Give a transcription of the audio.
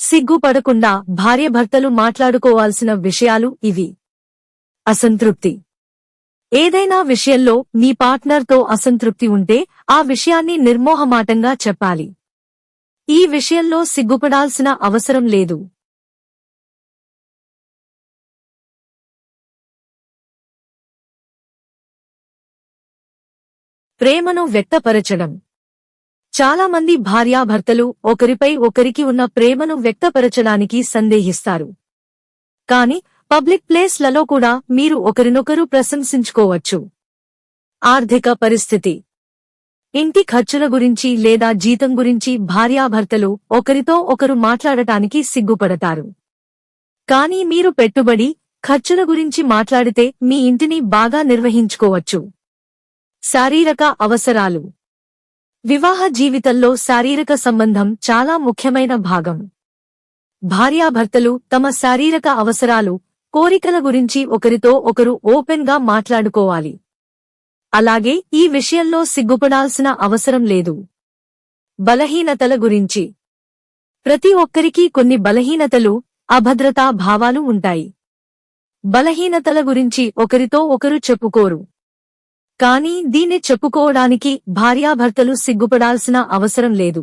సిగ్గుపడకుండా భార్యభర్తలు మాట్లాడుకోవాల్సిన విషయాలు ఇవి. అసంతృప్తి. ఏదైనా విషయంలో మీ పార్ట్నర్తో అసంతృప్తి ఉంటే ఆ విషయాన్ని నిర్మోహమాటంగా చెప్పాలి. ఈ విషయంలో సిగ్గుపడాల్సిన అవసరం లేదు. ప్రేమను వ్యక్తపరచడం. చాలా మంది భార్యాభర్తలు ఒకరిపై ఒకరికి ఉన్న ప్రేమను వ్యక్తపరచడానికి సందేహిస్తారు. కాని పబ్లిక్ ప్లేస్లలో కూడా మీరు ఒకరినొకరు ప్రశంసించుకోవచ్చు. ఆర్థిక పరిస్థితి. ఇంటి ఖర్చుల గురించి లేదా జీతం గురించి భార్యాభర్తలు ఒకరితో ఒకరు మాట్లాడటానికి సిగ్గుపడతారు. కానీ మీరు పెట్టుబడి ఖర్చుల గురించి మాట్లాడితే మీ ఇంటిని బాగా నిర్వహించుకోవచ్చు. శారీరక అవసరాలు. వివాహ జీవితంలో శారీరక సంబంధం చాలా ముఖ్యమైన భాగం. భార్యాభర్తలు తమ శారీరక అవసరాలు కోరికల గురించి ఒకరితో ఒకరు ఓపెన్గా మాట్లాడుకోవాలి. అలాగే ఈ విషయంలో సిగ్గుపడాల్సిన అవసరం లేదు. బలహీనతల గురించి. ప్రతి ఒక్కరికీ కొన్ని బలహీనతలు అభద్రతా భావాలు ఉంటాయి. బలహీనతల గురించి ఒకరితో ఒకరు చెప్పుకోరు. కానీ దీన్ని చెప్పుకోవడానికి భార్యాభర్తలు సిగ్గుపడాల్సిన అవసరం లేదు.